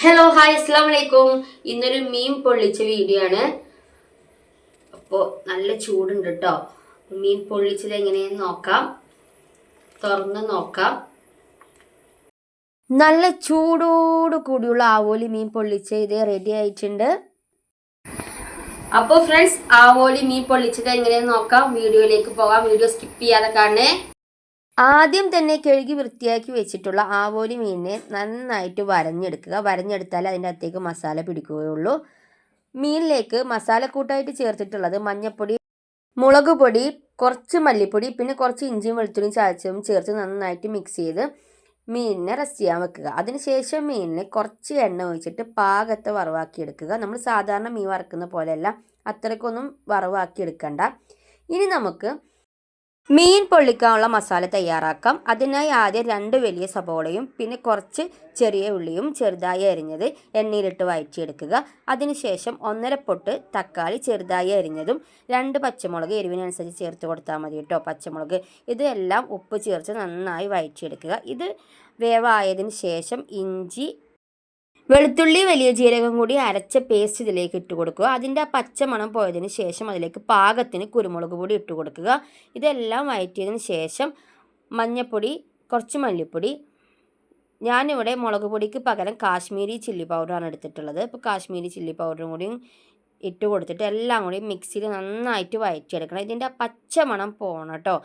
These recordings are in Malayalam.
ഹലോ ഹായ് അസ്സാം വലൈക്കും ഇന്നൊരു മീൻ പൊള്ളിച്ച വീഡിയോ ആണ്. അപ്പോൾ നല്ല ചൂടുണ്ട് കേട്ടോ മീൻ പൊള്ളിച്ചത് എങ്ങനെയെന്ന് നോക്കാം. തുറന്ന് നോക്കാം. നല്ല ചൂടോട് കൂടിയുള്ള ആവോലി മീൻ പൊള്ളിച്ച ഇത് റെഡി ആയിട്ടുണ്ട്. അപ്പോൾ ഫ്രണ്ട്സ് ആവോലി മീൻ പൊള്ളിച്ചത് എങ്ങനെയെന്ന് നോക്കാം. വീഡിയോയിലേക്ക് പോകാം. വീഡിയോ സ്കിപ്പ് ചെയ്യാതെ കാണണേ. ആദ്യം തന്നെ കഴുകി വൃത്തിയാക്കി വെച്ചിട്ടുള്ള ആവോലി മീനിനെ നന്നായിട്ട് വരഞ്ഞെടുക്കുക. വരഞ്ഞെടുത്താൽ അതിന്റെ അകത്തേക്ക് മസാല പിടിക്കുകയുള്ളൂ മീനിലേക്ക് മസാലക്കൂട്ടായിട്ട് ചേർത്തിട്ടുള്ളത് മഞ്ഞൾപ്പൊടി മുളക് പൊടി കുറച്ച് മല്ലിപ്പൊടി പിന്നെ കുറച്ച് ഇഞ്ചിയും വെളുത്തുള്ളിയും ചതച്ചതും ചേർത്ത് നന്നായിട്ട് മിക്സ് ചെയ്ത് മീനിനെ റെസ്റ്റ് ചെയ്യാൻ വെക്കുക. അതിനുശേഷം മീനിനെ കുറച്ച് എണ്ണ ഒഴിച്ചിട്ട് പാകത്തെ വറവാക്കി എടുക്കുക. നമ്മൾ സാധാരണ മീൻ വറക്കുന്ന പോലെയല്ല അത്രയ്ക്കൊന്നും വറവാക്കി എടുക്കണ്ട. ഇനി നമുക്ക് മീൻ പൊള്ളിക്കാനുള്ള മസാല തയ്യാറാക്കാം. അതിനായി ആദ്യം രണ്ട് വലിയ സബോളയും പിന്നെ കുറച്ച് ചെറിയ ഉള്ളിയും ചെറുതായി അരിഞ്ഞത് എണ്ണയിലിട്ട് വഴറ്റിയെടുക്കുക. അതിനുശേഷം ഒന്നര പൊട്ട് തക്കാളി ചെറുതായി അരിഞ്ഞതും രണ്ട് പച്ചമുളക് എരിവിനനുസരിച്ച് ചേർത്ത് കൊടുത്താൽ മതി കേട്ടോ പച്ചമുളക്. ഇതെല്ലാം ഉപ്പ് ചേർത്ത് നന്നായി വഴറ്റിയെടുക്കുക. ഇത് വേവായതിന് ശേഷം ഇഞ്ചി വെളുത്തുള്ളി വലിയ ജീരകം കൂടി അരച്ച പേസ്റ്റ് ഇതിലേക്ക് ഇട്ട് കൊടുക്കുക. അതിന്റെ ആ പച്ചമണം പോയതിന് ശേഷം അതിലേക്ക് പാകത്തിന് കുരുമുളക് പൊടി ഇട്ട് കൊടുക്കുക. ഇതെല്ലാം വഴറ്റിയതിന് ശേഷം മഞ്ഞൾപ്പൊടി കുറച്ച് മല്ലിപ്പൊടി. ഞാനിവിടെ മുളക് പൊടിക്ക് പകരം കാശ്മീരി ചില്ലി പൗഡറാണ് എടുത്തിട്ടുള്ളത്. ഇപ്പോൾ കാശ്മീരി ചില്ലി പൗഡറും കൂടി ഇട്ട് കൊടുത്തിട്ട് എല്ലാം കൂടി മിക്സിയിൽ നന്നായിട്ട് വഴറ്റിയെടുക്കണം ഇതിന്റെ ആ പച്ചമണം പോകണം കേട്ടോ.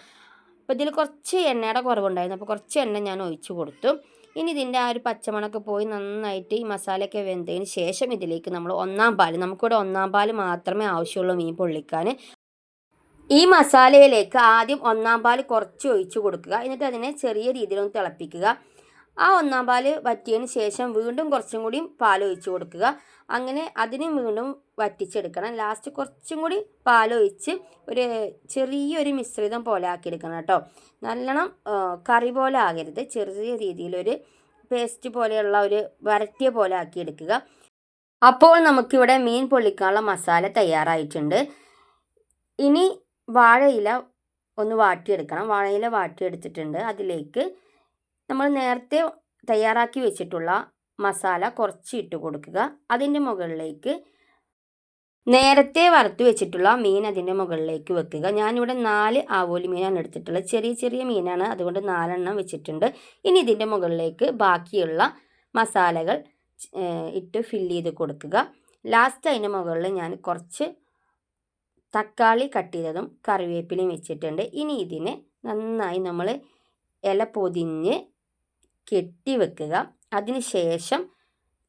അപ്പോൾ ഇതിൽ കുറച്ച് എണ്ണയുടെ കുറവുണ്ടായിരുന്നു. അപ്പോൾ കുറച്ച് എണ്ണ ഞാൻ ഒഴിച്ച് കൊടുത്തു. ഇനി ഇതിന്റെ ആ ഒരു പച്ചമണൊക്കെ പോയി നന്നായിട്ട് ഈ മസാലയൊക്കെ വെന്തതിന് ശേഷം ഇതിലേക്ക് നമ്മൾ ഒന്നാം പാൽ നമുക്കിവിടെ ഒന്നാം പാൽ മാത്രമേ ആവശ്യമുള്ളൂ മീൻ പൊള്ളിക്കാൻ. ഈ മസാലയിലേക്ക് ആദ്യം ഒന്നാം പാൽ കുറച്ച് ഒഴിച്ചു കൊടുക്കുക. എന്നിട്ട് അതിനെ ചെറിയ രീതിയിലൊന്ന് തിളപ്പിക്കുക. ആ ഒന്നാം പാൽ വറ്റിയതിന് ശേഷം വീണ്ടും കുറച്ചും കൂടി പാൽ ഒഴിച്ചു കൊടുക്കുക. അങ്ങനെ അതിനും വീണ്ടും വറ്റിച്ചെടുക്കണം. ലാസ്റ്റ് കുറച്ചും കൂടി പാലൊഴിച്ച് ഒരു ചെറിയൊരു മിശ്രിതം പോലെ ആക്കിയെടുക്കണം കേട്ടോ. നല്ലോണം കറി പോലെ ആകരുത്. ചെറിയ രീതിയിലൊരു പേസ്റ്റ് പോലെയുള്ള ഒരു വരട്ടിയ പോലെ ആക്കിയെടുക്കുക. അപ്പോൾ നമുക്കിവിടെ മീൻ പൊള്ളിക്കാനുള്ള മസാല തയ്യാറായിട്ടുണ്ട്. ഇനി വാഴയില ഒന്ന് വാട്ടിയെടുക്കണം. വാഴയില വാട്ടിയെടുത്തിട്ടുണ്ട്. അതിലേക്ക് നമ്മൾ നേരത്തെ തയ്യാറാക്കി വെച്ചിട്ടുള്ള മസാല കുറച്ച് ഇട്ട് കൊടുക്കുക. അതിന്റെ മുകളിലേക്ക് നേരത്തെ വറുത്ത് വെച്ചിട്ടുള്ള മീൻ അതിന്റെ മുകളിലേക്ക് വെക്കുക. ഞാനിവിടെ നാല് ആവോലി മീനാണ് എടുത്തിട്ടുള്ളത്. ചെറിയ ചെറിയ മീനാണ് അതുകൊണ്ട് നാലെണ്ണം വെച്ചിട്ടുണ്ട്. ഇനി ഇതിന്റെ മുകളിലേക്ക് ബാക്കിയുള്ള മസാലകൾ ഇട്ട് ഫില്ല് ചെയ്ത് കൊടുക്കുക. ലാസ്റ്റ് അതിന്റെ മുകളിൽ ഞാൻ കുറച്ച് തക്കാളി കട്ട് ചെയ്തതും കറിവേപ്പിലയും വെച്ചിട്ടുണ്ട്. ഇനി ഇതിനെ നന്നായി നമ്മൾ ഇല പൊതിഞ്ഞ് കെട്ടി വെക്കുക. അതിന് ശേഷം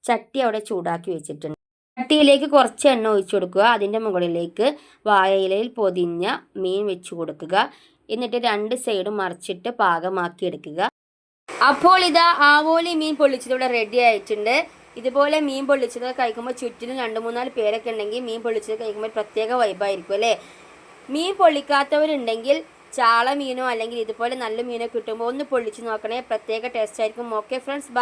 ചട്ടി അവിടെ ചൂടാക്കി വെച്ചിട്ടുണ്ട്. ചട്ടിയിലേക്ക് കുറച്ച് എണ്ണ ഒഴിച്ചു കൊടുക്കുക. അതിന്റെ മുകളിലേക്ക് വാഴയിലയിൽ പൊതിഞ്ഞ മീൻ വെച്ച് കൊടുക്കുക. എന്നിട്ട് രണ്ട് സൈഡും മറിച്ചിട്ട് പാകമാക്കി എടുക്കുക. അപ്പോൾ ഇതാ ആവോലി മീൻ പൊള്ളിച്ചത് റെഡി ആയിട്ടുണ്ട്. ഇതുപോലെ മീൻ പൊള്ളിച്ചത് കഴിക്കുമ്പോൾ ചുറ്റിനും രണ്ട് മൂന്നാൽ പേരൊക്കെ ഉണ്ടെങ്കിൽ മീൻ പൊള്ളിച്ചത് കഴിക്കുമ്പോൾ പ്രത്യേക വൈബായിരിക്കും അല്ലേ? മീൻ പൊള്ളിക്കാത്തവരുണ്ടെങ്കിൽ ചാള മീനോ അല്ലെങ്കിൽ ഇതുപോലെ നല്ല മീനോ കിട്ടുമ്പോൾ ഒന്ന് പൊള്ളിച്ച് നോക്കണേ. പ്രത്യേക ടേസ്റ്റ് ആയിരിക്കും. Okay friends